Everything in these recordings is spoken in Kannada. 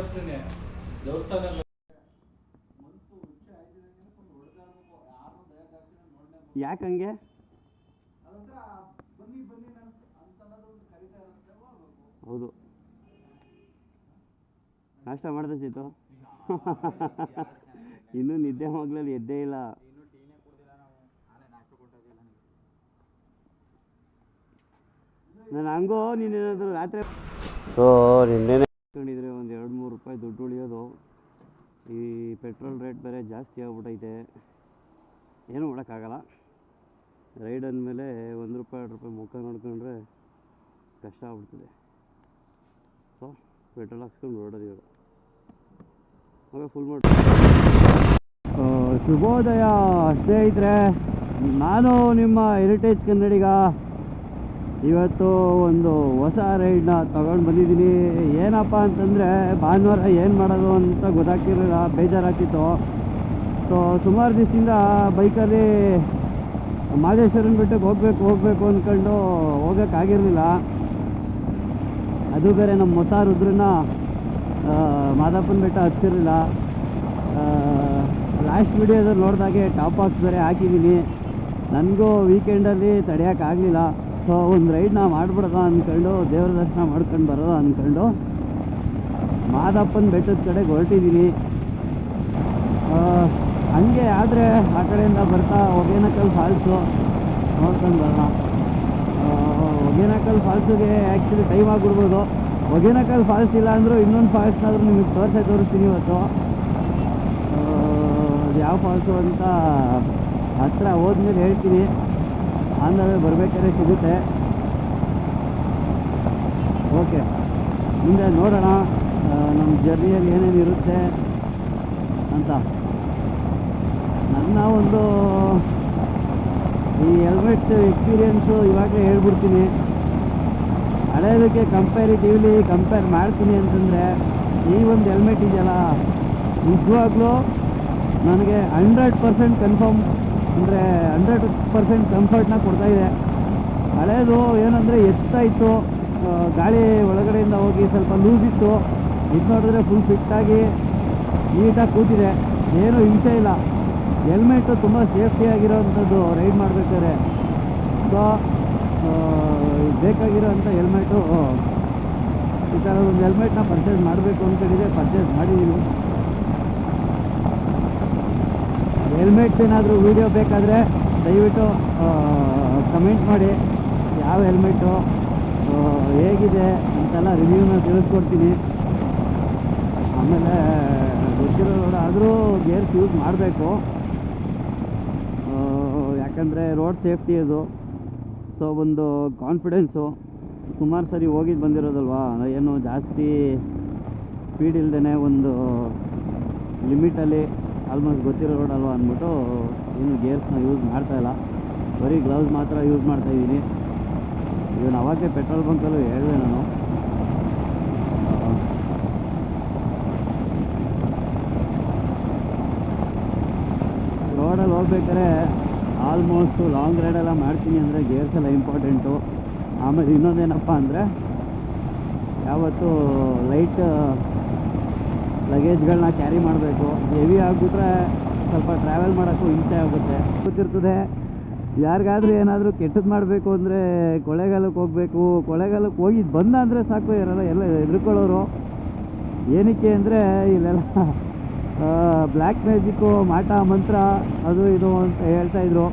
ಅಷ್ಟೇನೆ ದೇವಸ್ಥಾನ ಯಾಕೆ ಹಂಗೆ? ಹೌದು. ನಾಷ್ಟ ಮಾಡ್ದೆ ಚಿತು. ಇನ್ನೂ ನಿದ್ದೆ ಮಗ್ಲಲ್ಲಿ ಎದ್ದೇ ಇಲ್ಲ. ನಾನು ಹಂಗೋ ನೀನೇನಾದರೂ ರಾತ್ರಿ ಸೊ ನಿನ್ನೆನೆ ಹಾಕೊಂಡಿದ್ರೆ ಒಂದು ಎರಡು ಮೂರು ರೂಪಾಯಿ ದುಡ್ಡು ಉಳಿಯೋದು. ಈ ಪೆಟ್ರೋಲ್ ರೇಟ್ ಬೇರೆ ಜಾಸ್ತಿ ಆಗ್ಬಿಟ್ಟೈತೆ ಏನೂ ಮಾಡೋಕ್ಕಾಗಲ್ಲ. ರೈಡ್ ಅಂದಮೇಲೆ ಒಂದು ರೂಪಾಯಿ, ಎರಡು ರೂಪಾಯಿ ಮುಖ ನೋಡ್ಕೊಂಡ್ರೆ ಕಷ್ಟ ಆಗ್ಬಿಡ್ತದೆ. ಸೊ, ಪೆಟ್ರೋಲ್ ಹಾಕ್ಸ್ಕೊಂಡು ಹೊರಡೋದು ಇವಾಗ ಫುಲ್ ಮಾಡಿ ಶುಭೋದಯ ಸ್ನೇಹಿತರೆ, ನಾನು ನಿಮ್ಮ ಹೆರಿಟೇಜ್ ಕನ್ನಡಿಗ ಇವತ್ತು ಒಂದು ಹೊಸ ರೈಡ್ನ ತಗೊಂಡು ಬಂದಿದ್ದೀನಿ. ಏನಪ್ಪ ಅಂತಂದರೆ, ಭಾನುವಾರ ಏನು ಮಾಡೋದು ಅಂತ ಗೊತ್ತಾಗ್ತಿರಲಿಲ್ಲ, ಬೇಜಾರಾಗ್ತಿತ್ತು. ಸೊ ಸುಮಾರು ದಿವಸದಿಂದ ಬೈಕಲ್ಲಿ ಮಾದೇಶ್ವರನ ಬೆಟ್ಟಕ್ಕೆ ಹೋಗ್ಬೇಕು, ಹೋಗಬೇಕು ಅಂದ್ಕೊಂಡು ಹೋಗೋಕ್ಕಾಗಿರಲಿಲ್ಲ. ಅದು ಬೇರೆ ನಮ್ಮ ಹೊಸ ರುದ್ರನ ಮಾದಪ್ಪನ ಬೆಟ್ಟ ಹಚ್ಚಿರಲಿಲ್ಲ ಲಾಸ್ಟ್ ವಿಡಿಯೋದಲ್ಲಿ ನೋಡಿದಾಗೆ ಟಾಪ್ ಬಾಕ್ಸ್ ಬೇರೆ ಹಾಕಿದ್ದೀನಿ. ನನಗೂ ವೀಕೆಂಡಲ್ಲಿ ತಡೆಯೋಕ್ಕಾಗಲಿಲ್ಲ ಸೊ, ಒಂದು ರೈಡ್ನ ಮಾಡಿಬಿಡೋದ ಅಂದ್ಕೊಂಡು ದೇವ್ರ ದರ್ಶನ ಮಾಡ್ಕೊಂಡು ಬರೋದ ಅಂದ್ಕೊಂಡು ಮಾದಪ್ಪನ ಬೆಟ್ಟದ ಕಡೆಗೆ ಹೊರಟಿದ್ದೀನಿ ಹಂಗೆ ಆದರೆ ಆ ಕಡೆಯಿಂದ ಬರ್ತಾ ಹೊಗೇನಕಲ್ ಫಾಲ್ಸು ನೋಡ್ಕೊಂಡು ಬರೋಣ. ಹೊಗೇನಕಲ್ ಫಾಲ್ಸಿಗೆ ಆ್ಯಕ್ಚುಲಿ ಟೈಮ್ ಆಗಿಬಿಡ್ಬೋದು. ಹೊಗೇನಕಲ್ ಫಾಲ್ಸ್ ಇಲ್ಲ ಅಂದರೂ ಇನ್ನೊಂದು ಫಾಲ್ಸ್ನಾದ್ರೂ ನಿಮಗೆ ತೋರಿಸೇ ತೋರಿಸ್ತೀನಿ ಇವತ್ತು. ಅದು ಯಾವ ಫಾಲ್ಸು ಅಂತ ಹತ್ರ ಹೋದ್ಮೇಲೆ ಹೇಳ್ತೀನಿ. ಆಂಧ್ರವೇ ಬರಬೇಕಾದ್ರೆ ಸಿಗುತ್ತೆ. ಓಕೆ. ಮುಂದೆ ನೋಡೋಣ ನಮ್ಮ ಜರ್ನಿಯಲ್ಲಿ ಏನೇನು ಇರುತ್ತೆ ಅಂತ. ನನ್ನ ಒಂದು, ಈ ಹೆಲ್ಮೆಟ್ ಎಕ್ಸ್ಪೀರಿಯೆನ್ಸು ಇವಾಗಲೇ ಹೇಳ್ಬಿಡ್ತೀನಿ. ಹಳೇದಕ್ಕೆ ಕಂಪ್ಯಾರಿಟಿವ್ಲಿ ಕಂಪೇರ್ ಮಾಡ್ತೀನಿ ಅಂತಂದರೆ, ಈ ಒಂದು ಹೆಲ್ಮೆಟ್ ಇದೆಯಲ್ಲ, ನಿಜವಾಗ್ಲೂ ನನಗೆ ಹಂಡ್ರೆಡ್ ಪರ್ಸೆಂಟ್ ಕನ್ಫರ್ಮ್ ಅಂದರೆ ಹಂಡ್ರೆಡ್ ಪರ್ಸೆಂಟ್ ಕಂಫರ್ಟ್ನ ಕೊಡ್ತಾಯಿದೆ ಹಳೇದು ಏನಂದರೆ ಎತ್ತಾಯಿತು ಆ, ಗಾಳಿ ಒಳಗಡೆಯಿಂದ ಹೋಗಿ ಸ್ವಲ್ಪ ಲೂಸ್ ಇತ್ತು. ಇದು ನೋಡಿದ್ರೆ ಫುಲ್ ಫಿಟ್ಟಾಗಿ ನೀಟಾಗಿ ಕೂತಿದೆ. ಏನೂ ಹಿಂಸೆ ಇಲ್ಲ. ಹೆಲ್ಮೆಟ್ಟು ತುಂಬ ಸೇಫ್ಟಿಯಾಗಿರೋವಂಥದ್ದು ರೈಡ್ ಮಾಡಬೇಕಾದ್ರೆ. ಸೊ ಬೇಕಾಗಿರೋವಂಥ ಹೆಲ್ಮೆಟು ಈ ಥರ ಒಂದು ಹೆಲ್ಮೆಟ್ನ ಪರ್ಚೇಸ್ ಮಾಡಬೇಕು ಅಂದ್ಕೊಂಡಿದ್ದೆ. ಪರ್ಚೇಸ್ ಮಾಡಿದ್ದೀನಿ ಹೆಲ್ಮೆಟ್ ಏನಾದರೂ ವೀಡಿಯೋ ಬೇಕಾದರೆ ದಯವಿಟ್ಟು ಕಮೆಂಟ್ ಮಾಡಿ. ಯಾವ ಹೆಲ್ಮೆಟ್ಟು ಹೇಗಿದೆ ಅಂತೆಲ್ಲ ರಿವ್ಯೂನ ತಿಳಿಸ್ಕೊಡ್ತೀನಿ. ಆಮೇಲೆ, ಗೊತ್ತಿರೋ ಆದರೂ ಗೇರ್ಸ್ ಯೂಸ್ ಮಾಡಬೇಕು. ಯಾಕಂದರೆ ರೋಡ್ ಸೇಫ್ಟಿ ಅದು. ಸೊ ಒಂದು ಕಾನ್ಫಿಡೆನ್ಸು ಸುಮಾರು ಸರಿ ಹೋಗಿದ್ದು ಬಂದಿರೋದಲ್ವಾ? ಏನು ಜಾಸ್ತಿ ಸ್ಪೀಡ್ ಇಲ್ದೇ ಒಂದು ಲಿಮಿಟಲ್ಲಿ ಆಲ್ಮೋಸ್ಟ್ ಗೊತ್ತಿರೋ ರೋಡ್ ಅಲ್ವಾ ಅಂದ್ಬಿಟ್ಟು ಏನು ಗೇರ್ಸ್ನ ಯೂಸ್ ಮಾಡ್ತಾಯಿಲ್ಲ ಬರೀ ಗ್ಲೌಸ್ ಮಾತ್ರ ಯೂಸ್ ಮಾಡ್ತಾಯಿದ್ದೀನಿ ಇವನು ಅವಾಗಲೇ ಪೆಟ್ರೋಲ್ ಬಂಕಲ್ಲೂ ಹೇಳಿದೆ ನಾನು. ರೋಡಲ್ಲಿ ಹೋಗ್ಬೇಕಾದ್ರೆ ಆಲ್ಮೋಸ್ಟು ಲಾಂಗ್ ರೈಡೆಲ್ಲ ಮಾಡ್ತೀನಿ ಅಂದರೆ ಗೇರ್ಸ್ ಎಲ್ಲ ಇಂಪಾರ್ಟೆಂಟು ಆಮೇಲೆ ಇನ್ನೊಂದೇನಪ್ಪ ಅಂದರೆ ಯಾವತ್ತು ಲೈಟ್ ಲಗೇಜ್ಗಳನ್ನ ಕ್ಯಾರಿ ಮಾಡಬೇಕು. ಹೆವಿ ಆಗಿಬಿಟ್ರೆ ಸ್ವಲ್ಪ ಟ್ರಾವೆಲ್ ಮಾಡೋಕ್ಕೂ ಹಿಂಸೆ ಆಗುತ್ತೆ. ಗೊತ್ತಿರ್ತದೆ, ಯಾರಿಗಾದ್ರೂ ಏನಾದರೂ ಕೆಟ್ಟದ್ದು ಮಾಡಬೇಕು ಅಂದರೆ ಕೊಳೆಗಾಲಕ್ಕೆ ಹೋಗಬೇಕು. ಕೊಳೆಗಾಲಕ್ಕೆ ಹೋಗಿ ಬಂದ ಅಂದರೆ ಸಾಕು, ಇರೋಲ್ಲ, ಎಲ್ಲ ಹೆದ್ರಿಕೊಳ್ಳೋರು ಏನಕ್ಕೆ ಅಂದರೆ ಇಲ್ಲೆಲ್ಲ ಬ್ಲ್ಯಾಕ್ ಮ್ಯಾಜಿಕ್ಕು ಮಾಟ ಮಂತ್ರ, ಅದು ಇದು ಅಂತ ಹೇಳ್ತಾ ಇದ್ರು.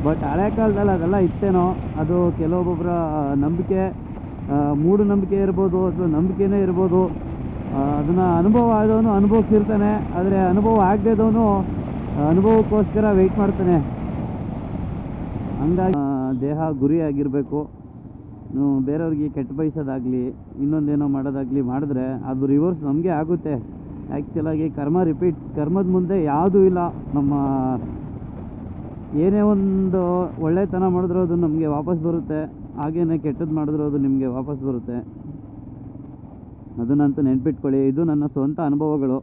ಬಟ್ ಹಳೆ ಕಾಲದಲ್ಲಿ ಅದೆಲ್ಲ ಇತ್ತೇನೋ, ಅದು ಕೆಲವೊಬ್ಬೊಬ್ಬರ ನಂಬಿಕೆ ಮೂಢನಂಬಿಕೆ ಇರ್ಬೋದು ಅಥವಾ ನಂಬಿಕೆನೇ ಇರ್ಬೋದು. ಅದನ್ನು ಅನುಭವ ಆದವನು ಅನುಭವಿಸಿರ್ತಾನೆ, ಆದರೆ ಅನುಭವ ಆಗದೇದವನು ಅನುಭವಕ್ಕೋಸ್ಕರ ವೆಯ್ಟ್ ಮಾಡ್ತಾನೆ. ಹಂಗಾಗಿ ದೇಹ ಗುರಿಯಾಗಿರಬೇಕು. ಬೇರೆಯವ್ರಿಗೆ ಕೆಟ್ಟ ಬಯಸೋದಾಗಲಿ, ಇನ್ನೊಂದೇನೋ ಮಾಡೋದಾಗಲಿ ಮಾಡಿದ್ರೆ ಅದು ರಿವರ್ಸ್ ನಮಗೆ ಆಗುತ್ತೆ. ಆ್ಯಕ್ಚುಲಾಗಿ ಕರ್ಮ ರಿಪೀಟ್ಸ್ ಕರ್ಮದ ಮುಂದೆ ಯಾವುದೂ ಇಲ್ಲ. ನಮ್ಮ ಏನೇ ಒಂದು ಒಳ್ಳೆತನ ಮಾಡಿದ್ರೂ ಅದು ನಮಗೆ ವಾಪಸ್ ಬರುತ್ತೆ. ಹಾಗೇನೆ ಕೆಟ್ಟದ್ದು ಮಾಡಿದ್ರೂ ಅದು ನಿಮಗೆ ವಾಪಸ್ ಬರುತ್ತೆ. ಅದನ್ನಂತೂ ನೆನ್ಪಿಟ್ಕೊಳ್ಳಿ. ಇದು ನನ್ನ ಸ್ವಂತ ಅನುಭವಗಳು.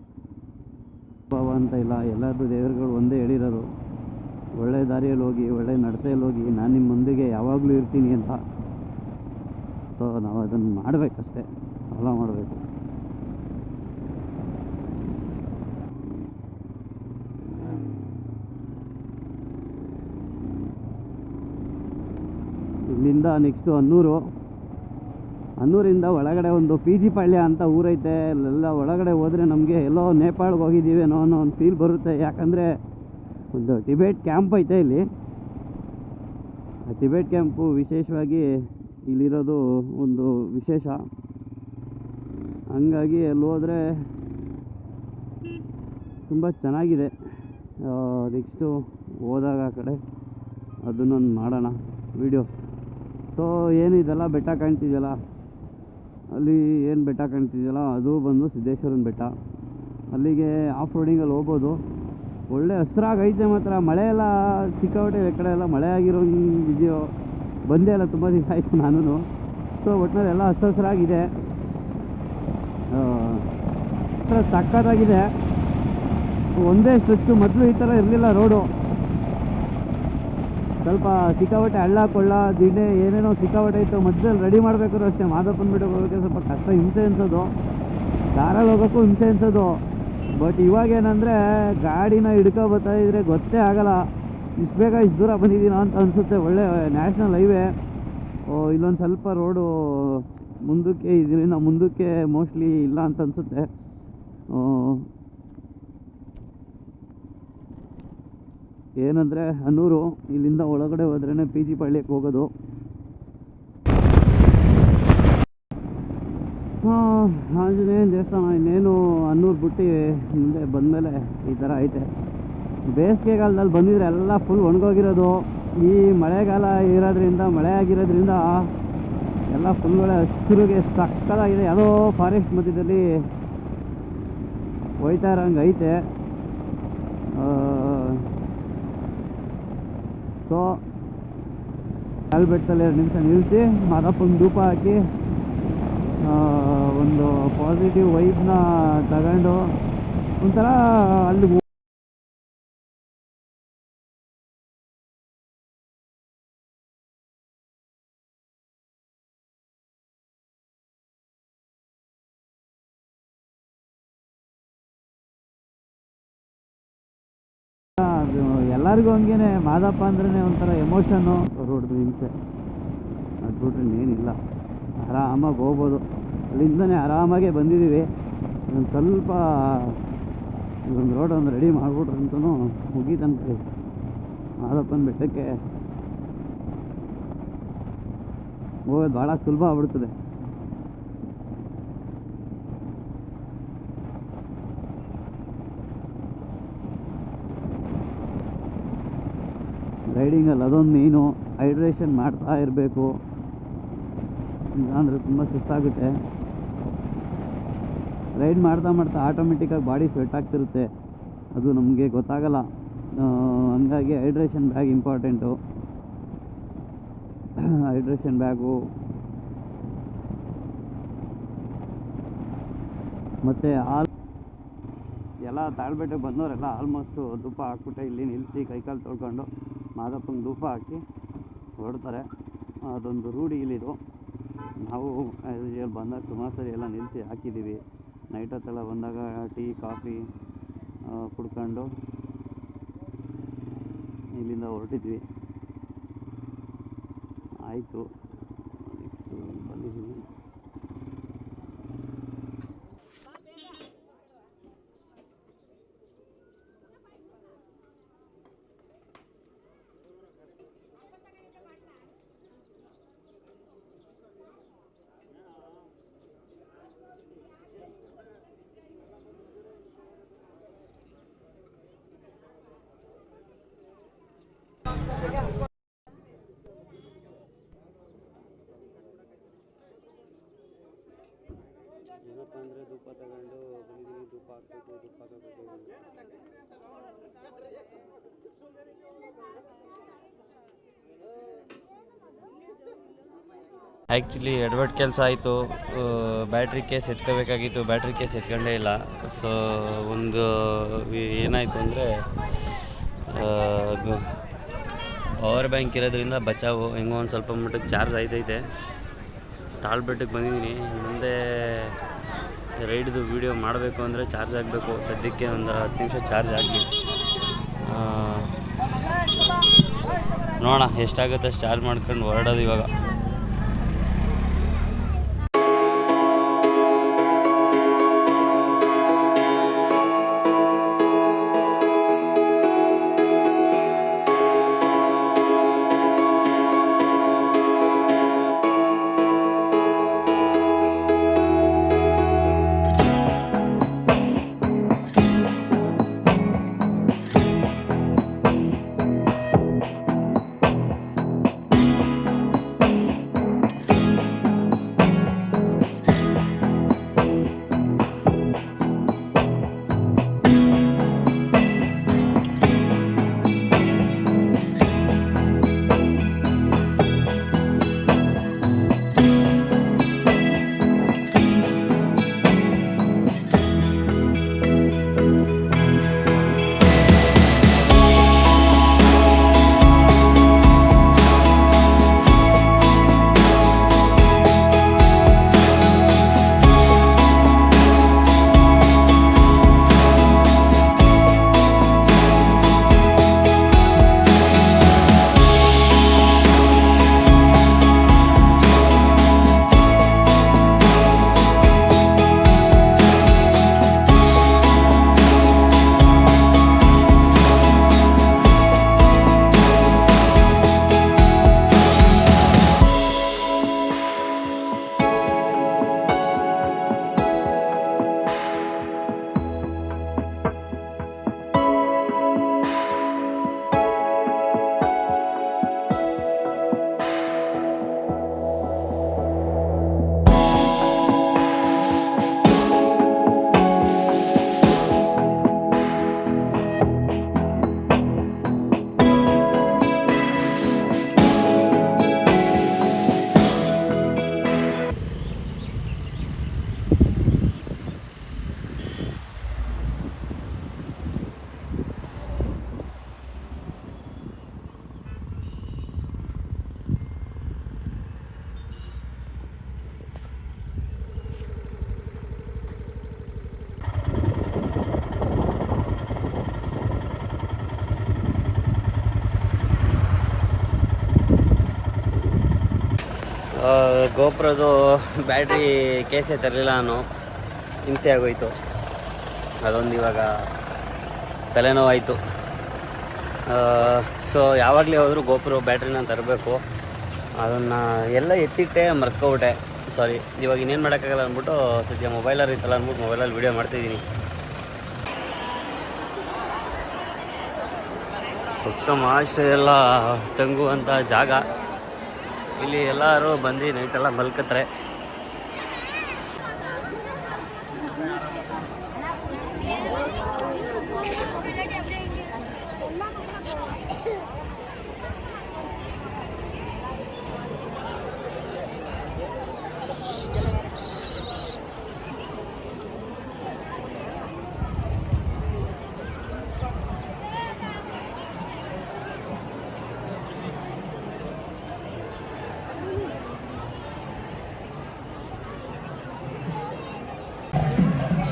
ಅನುಭವ ಅಂತ ಇಲ್ಲ. ಎಲ್ಲರದ್ದು ದೇವರುಗಳು ಒಂದೇ ಹೇಳಿರೋದು. ಒಳ್ಳೆ ದಾರಿಯಲ್ಲಿ ಹೋಗಿ, ಒಳ್ಳೆ ನಡತೆಯಲ್ಲಿ ಹೋಗಿ, ನಾನು ನಿಮ್ಮ ಮುಂದಿಗೆ ಯಾವಾಗಲೂ ಇರ್ತೀನಿ ಅಂತ. ಸೊ ನಾವು ಅದನ್ನು ಮಾಡಬೇಕಷ್ಟೇ. ಫಾಲೋ ಮಾಡಬೇಕು. ಇಲ್ಲಿಂದ ನೆಕ್ಸ್ಟು ಹನ್ನೂರು ಅನ್ನೂರಿಂದ ಒಳಗಡೆ ಒಂದು ಪಿ ಜಿ ಪಾಳ್ಯ ಅಂತ ಊರೈತೆ. ಅಲ್ಲೆಲ್ಲ ಒಳಗಡೆ ಹೋದರೆ ನಮಗೆ ಎಲ್ಲೋ ನೇಪಾಳ್ಗೆ ಹೋಗಿದ್ದೀವೇನೋ ಅನ್ನೋ ಒಂದು ಫೀಲ್ ಬರುತ್ತೆ. ಯಾಕಂದರೆ ಒಂದು ಟಿಬೇಟ್ ಕ್ಯಾಂಪ್ ಐತೆ ಇಲ್ಲಿ. ಟಿಬೇಟ್ ಕ್ಯಾಂಪು ವಿಶೇಷವಾಗಿ ಇಲ್ಲಿರೋದು ಒಂದು ವಿಶೇಷ. ಹಂಗಾಗಿ ಅಲ್ಲಿ ಹೋದರೆ ತುಂಬ ಚೆನ್ನಾಗಿದೆ. ನೆಕ್ಸ್ಟು ಹೋದಾಗ ಆ ಕಡೆ ಅದನ್ನೊಂದು ಮಾಡೋಣ. ವಿಡಿಯೋ ಸೊ ಏನು ಬೆಟ್ಟ ಕಾಣ್ತಿದೆಯಲ್ಲ? ಅಲ್ಲಿ ಏನು ಬೆಟ್ಟ ಕಾಣ್ತಿದೆಯಲ್ಲ, ಅದು ಬಂದು ಸಿದ್ದೇಶ್ವರನ ಬೆಟ್ಟ. ಅಲ್ಲಿಗೆ ಆಫ್ ರೋಡಿಂಗಲ್ಲಿ ಹೋಗ್ಬೋದು. ಒಳ್ಳೆ ಹಸ್ರಾಗೈತೆ ಮಾತ್ರ. ಮಳೆ ಎಲ್ಲ ಸಿಕ್ಕಾಪಟ್ಟೆ ಈ ಕಡೆ ಎಲ್ಲ ಮಳೆ ಆಗಿರೋ ಇದೆಯೋ ಬಂದೇ ಇಲ್ಲ ತುಂಬ ದಿವಸ ಆಯಿತು ನಾನು ಸೊ ಒಟ್ಟಿನಲ್ಲಿ ಎಲ್ಲ ಹಸಿರು ಹಸ್ರಾಗಿದೆ ಸಕ್ಕತ್ತಾಗಿದೆ ಒಂದೇ ಸ್ಟ್ರೆಚ್ಚು ಮೊದಲು ಈ ಥರ ಇರಲಿಲ್ಲ ರೋಡು ಸ್ವಲ್ಪ ಸಿಕ್ಕಾಪಟ್ಟೆ ಹಳ್ಳ ಕೊಳ್ಳ ಏನೇನೋ ಸಿಕ್ಕಾಪಟ್ಟೆ ಇತ್ತು, ಮಧ್ಯದಲ್ಲಿ ರೆಡಿ ಮಾಡಬೇಕಾದ್ರೂ ಅಷ್ಟೇ. ಮಾದಪ್ಪನ ಬಿಟ್ಟು ಹೋಗೋಕ್ಕೆ ಸ್ವಲ್ಪ ಕಷ್ಟ, ಹಿಂಸೆ ಅನ್ಸೋದು. ದಾರಲ್ಲಿ ಹೋಗೋಕ್ಕೂ ಹಿಂಸೆ ಅನ್ಸೋದು. ಬಟ್ ಇವಾಗ ಏನಂದರೆ, ಗಾಡಿನ ಹಿಡ್ಕೊ ಬರ್ತಾ ಇದ್ರೆ ಗೊತ್ತೇ ಆಗಲ್ಲ. ಇಷ್ಟು ಬೇಗ ಇಷ್ಟು ದೂರ ಬಂದಿದ್ದೀನೋ ಅಂತ ಅನಿಸುತ್ತೆ. ಒಳ್ಳೆ ನ್ಯಾಷನಲ್ ಹೈವೇ ಓ, ಇಲ್ಲೊಂದು ಸ್ವಲ್ಪ ರೋಡು ಮುಂದಕ್ಕೆ, ಇದರಿಂದ ಮುಂದಕ್ಕೆ ಮೋಸ್ಟ್ಲಿ ಇಲ್ಲ ಅಂತ ಅನಿಸುತ್ತೆ. ಏನಂದರೆ ಹನ್ನೂರು ಇಲ್ಲಿಂದ ಒಳಗಡೆ ಹೋದ್ರೇ ಪಿ ಜಿ ಪಳ್ಳಿಗೆ ಹೋಗೋದು. ಆಂಜನೇಯನ ದೇವಸ್ಥಾನ, ಇನ್ನೇನು ಹನ್ನೂರು ಬಿಟ್ಟು ಮುಂದೆ ಬಂದಮೇಲೆ ಈ ಥರ ಐತೆ. ಬೇಸಿಗೆಗಾಲದಲ್ಲಿ ಬಂದಿದ್ರೆ ಎಲ್ಲ ಫುಲ್ ಒಣಗೋಗಿರೋದು. ಈ ಮಳೆಗಾಲ ಇರೋದ್ರಿಂದ, ಮಳೆ ಆಗಿರೋದ್ರಿಂದ ಎಲ್ಲ ಫುಲ್ ಹಸಿರಿಗೆ ಸಕ್ಕತ್ತಾಗಿದೆ. ಯಾವುದೋ ಫಾರೆಸ್ಟ್ ಮಧ್ಯದಲ್ಲಿ ಹೋಯ್ತಾ ಇರೋಂಗೆ ಐತೆ. ಸೊ ಬೆಟ್ಟದಲ್ಲಿ ಎರಡು ನಿಮಿಷ ನಿಲ್ಲಿಸಿ ಮರಪ್ಪನ ಧೂಪ ಹಾಕಿ ಒಂದು ಪಾಸಿಟಿವ್ ವೈಬ್ನ ತಗೊಂಡು ಒಂಥರ ಅಲ್ಲಿ ಎಲ್ಲರಿಗೂ ಹಂಗೇನೆ, ಮಾದಪ್ಪ ಅಂದ್ರೆ ಒಂಥರ ಎಮೋಷನ್ನು ರೋಡ್ದು ಹಿಂಸೆ. ಅದು ಬಿಟ್ರೆ ಇನ್ನೇನಿಲ್ಲ. ಆರಾಮಾಗಿ ಹೋಗ್ಬೋದು. ಅಲ್ಲಿಂದನೇ ಆರಾಮಾಗೆ ಬಂದಿದ್ದೀವಿ ಒಂದು ಸ್ವಲ್ಪ ಇದೊಂದು ರೋಡ್ ಒಂದು ರೆಡಿ ಮಾಡಿಬಿಟ್ರಂತೂ ಮುಗೀತನ್ಕೊಳ್ಳಿ ಮಾದಪ್ಪನ ಬೆಟ್ಟಕ್ಕೆ ಹೋಗೋದು ಭಾಳ ಸುಲಭ ಆಗ್ಬಿಡ್ತದೆ. ರೈಡಿಂಗಲ್ಲಿ ಅದೊಂದು ಮೇಯ್ನು ಹೈಡ್ರೇಷನ್ ಮಾಡ್ತಾ ಇರಬೇಕು. ಇಲ್ಲಾಂದರೆ ತುಂಬ ಸುಸ್ತಾಗುತ್ತೆ. ರೈಡ್ ಮಾಡ್ತಾ ಮಾಡ್ತಾ ಆಟೋಮೆಟಿಕ್ಕಾಗಿ ಬಾಡಿ ಸ್ವೆಟ್ ಆಗ್ತಿರುತ್ತೆ. ಅದು ನಮಗೆ ಗೊತ್ತಾಗಲ್ಲ. ಹಂಗಾಗಿ hydration bag important hydration bag ಮತ್ತು ಆಲ್ ಎಲ್ಲ ತಾಳ್ಬೇಟೆ ಬಂದವರೆಲ್ಲ ಆಲ್ಮೋಸ್ಟು ತುಪ್ಪ ಹಾಕ್ಬಿಟ್ಟೆ ಇಲ್ಲಿ ನಿಲ್ಲಿಸಿ ಕೈಕಾಲು ತೊಳ್ಕೊಂಡು ಮಾದಪ್ಪನ ಧೂಪ ಹಾಕಿ ಹೊರಡ್ತಾರೆ. ಅದೊಂದು ರೂಢಿ ಇಲ್ಲಿದು. ನಾವು ಇಲ್ಲಿ ಬಂದಾಗ ಸುಮಾರು ಸರಿ ಎಲ್ಲ ನಿಲ್ಲಿಸಿ ಹಾಕಿದ್ದೀವಿ. ನೈಟ್ ಹೊತ್ತೆಲ್ಲ ಬಂದಾಗ ಟೀ, ಕಾಫಿ ಕುಡ್ಕೊಂಡು ಇಲ್ಲಿಂದ ಹೊರಟಿದ್ವಿ. ಆಯಿತು ನೆಕ್ಸ್ಟು ಬಂದಿದ್ದೀವಿ ಏನಪ್ಪ ಅಂದರೆ ಧೂಪ ತಗೊಂಡು ಧೂಪ ಧೂಪ ಆ್ಯಕ್ಚುಲಿ ಎಡ್ವರ್ಡ್ ಕೆಲಸ ಆಯಿತು. ಬ್ಯಾಟ್ರಿ ಕೇಸ್ ಎತ್ಕೋಬೇಕಾಗಿತ್ತು. ಬ್ಯಾಟ್ರಿ ಕೇಸ್ ಎತ್ಕೊಂಡೇ ಇಲ್ಲ. ಸೊ ಒಂದು ಏನಾಯಿತು ಅಂದರೆ ಪವರ್ ಬ್ಯಾಂಕ್ ಇರೋದ್ರಿಂದ ಬಚಾವು. ಹೆಂಗೋ ಒಂದು ಸ್ವಲ್ಪ ಮಟ್ಟಿಗೆ ಚಾರ್ಜ್ ಆಯ್ತೈತೆ. ತಾಳ್ಬೆಟ್ಟಕ್ಕೆ ಬಂದಿದ್ದೀನಿ. ಮುಂದೆ ರೈಡ್ದು ವೀಡಿಯೋ ಮಾಡಬೇಕು ಅಂದರೆ ಚಾರ್ಜ್ ಆಗಬೇಕು. ಸದ್ಯಕ್ಕೆ ಒಂದು ಹತ್ತು ನಿಮಿಷ ಚಾರ್ಜ್ ಆಗಲಿ. ನೋಡೋಣ, ಎಷ್ಟಾಗುತ್ತೆ ಅಷ್ಟು ಚಾರ್ಜ್ ಮಾಡ್ಕೊಂಡು ಹೊರಡೋದು ಇವಾಗ. ಗೋಪ್ರದು ಬ್ಯಾಟ್ರಿ ಕೇಸೇ ತರಲಿಲ್ಲ ನಾನು. ಹಿಂಸೆ ಆಗೋಯ್ತು. ಅದೊಂದು ಇವಾಗ ತಲೆನೋವಾಯಿತು. ಸೊ ಯಾವಾಗಲೇ ಹೋದರೂ ಗೋಪುರ ಬ್ಯಾಟ್ರಿನ ತರಬೇಕು. ಅದನ್ನು ಎಲ್ಲ ಎತ್ತಿಟ್ಟೆ, ಮರ್ತ್ಕೊಬಿಟ್ಟೆ. ಸಾರಿ ಇವಾಗ ಇನ್ನೇನು ಮಾಡೋಕ್ಕಾಗಲ್ಲ ಅಂದ್ಬಿಟ್ಟು ಸದ್ಯ ಮೊಬೈಲಲ್ಲಿ ಇತ್ತಲ್ಲ ಅಂದ್ಬಿಟ್ಟು ಮೊಬೈಲಲ್ಲಿ ವೀಡಿಯೋ ಮಾಡ್ತಿದ್ದೀನಿ. ಉತ್ತಮ ಆಶ್ರಯ ಎಲ್ಲ ತಂಗುವಂಥ ಜಾಗ. ಇಲ್ಲಿ ಎಲ್ಲರೂ ಬಂದು ನೈಟೆಲ್ಲ ಮಲ್ಕತ್ತಾರೆ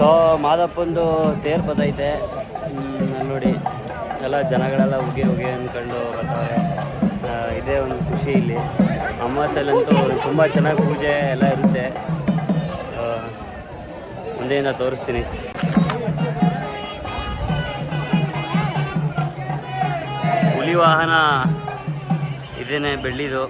ಸೊ, ಮಾದಪ್ಪಂದು ತೇರು ಬದೈತೆ ನೋಡಿ, ಎಲ್ಲ ಜನಗಳೆಲ್ಲ ಉಗಿ ಉಗಿ ಅಂದ್ಕೊಂಡು ಬರ್ತಾರೆ. ಇದೇ ಒಂದು ಖುಷಿ ಇಲ್ಲಿ. ಅಮಾವಾಸ್ಯಲ್ಲಂತೂ ತುಂಬ ಚೆನ್ನಾಗಿ ಪೂಜೆ ಎಲ್ಲ ಇರುತ್ತೆ. ಮುಂದೆಯಿಂದ ತೋರಿಸ್ತೀನಿ. ಹುಲಿ ವಾಹನ ಇದೇನೆ ಬೆಳ್ಳಿದು.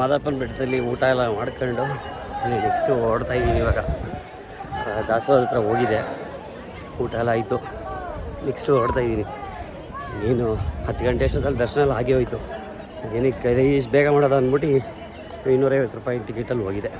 ಮಾದಪ್ಪನ ಬೆಟ್ಟದಲ್ಲಿ ಊಟ ಎಲ್ಲ ಮಾಡ್ಕೊಂಡು ನೆಕ್ಸ್ಟು ಓಡ್ತಾ ಇದ್ದೀನಿ ಇವಾಗ. ದಾಸೋದ ಹತ್ರ ಹೋಗಿದೆ. ಊಟ ಎಲ್ಲ ಆಯಿತು. ನೆಕ್ಸ್ಟು ಓಡ್ತಾ ಇದ್ದೀನಿ. ನೀನು ಹತ್ತು ಗಂಟೆ ಅಷ್ಟೊತ್ತಲ್ಲಿ ದರ್ಶನ ಎಲ್ಲ ಆಗೇ ಹೋಯಿತು. ಏನಕ್ಕೆ ಬೇಗ ಮಾಡೋದು ಅಂದ್ಬಿಟ್ಟು ಇನ್ನೂರೈವತ್ತು ರೂಪಾಯಿ ಟಿಕೆಟಲ್ಲಿ ಹೋಗಿದೆ.